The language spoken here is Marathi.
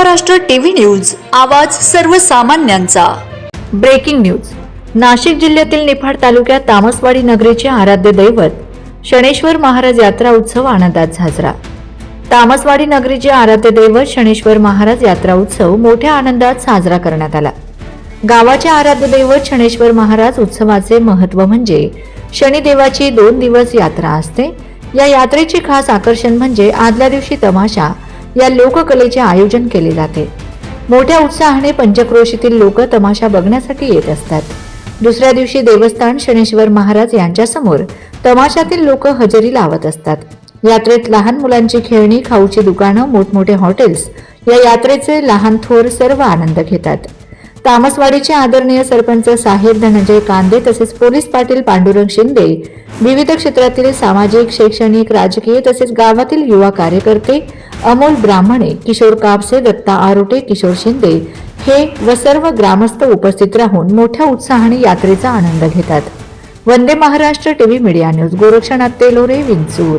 महाराष्ट्र टीव्ही न्यूज आवाज सर्वसामान्यांचा. Breaking news. नाशिक जिल्ह्यातील निफाड तालुक्यात तामसवाडी नगरीचे आराध्य दैवत शनेश्वर महाराज यात्रा उत्सव आनंदात साजरा. तामसवाडी नगरीचे आराध्य दैवत शनेश्वर महाराज यात्रा उत्सव मोठ्या आनंदात साजरा करण्यात आला. गावाचे आराध्य दैवत शनेश्वर महाराज उत्सवाचे महत्त्व म्हणजे शनिदेवाची दोन दिवस यात्रा असते. या यात्रेचे खास आकर्षण म्हणजे आदल्या दिवशी तमाशा या लोककलेचे आयोजन केले जाते. मोठ्या उत्साहाने पंचक्रोशीतील लोक तमाशा बघण्यासाठी येत असतात. दुसऱ्या दिवशी देवस्थान शनेश्वर महाराज यांच्यासमोर तमाशातील लोक हजेरी लावत असतात. यात्रेत लहान मुलांची खेळणी खाऊची दुकानं मोठमोठे हॉटेल्स या यात्रेचे लहान थोर सर्व आनंद घेतात. तामसवाडीचे आदरणीय सरपंच साहेब धनंजय कांदे तसेच पोलीस पाटील पांडुरंग शिंदे विविध क्षेत्रातील सामाजिक शैक्षणिक राजकीय तसेच गावातील युवा कार्यकर्ते अमोल ब्राह्मणे किशोर कापसे दत्ता आरोटे किशोर शिंदे हे व सर्व ग्रामस्थ उपस्थित राहून मोठ्या उत्साहाने यात्रेचा आनंद घेतात. Vande Maharashtra TV media news Gorakshanath Telore Vinchur.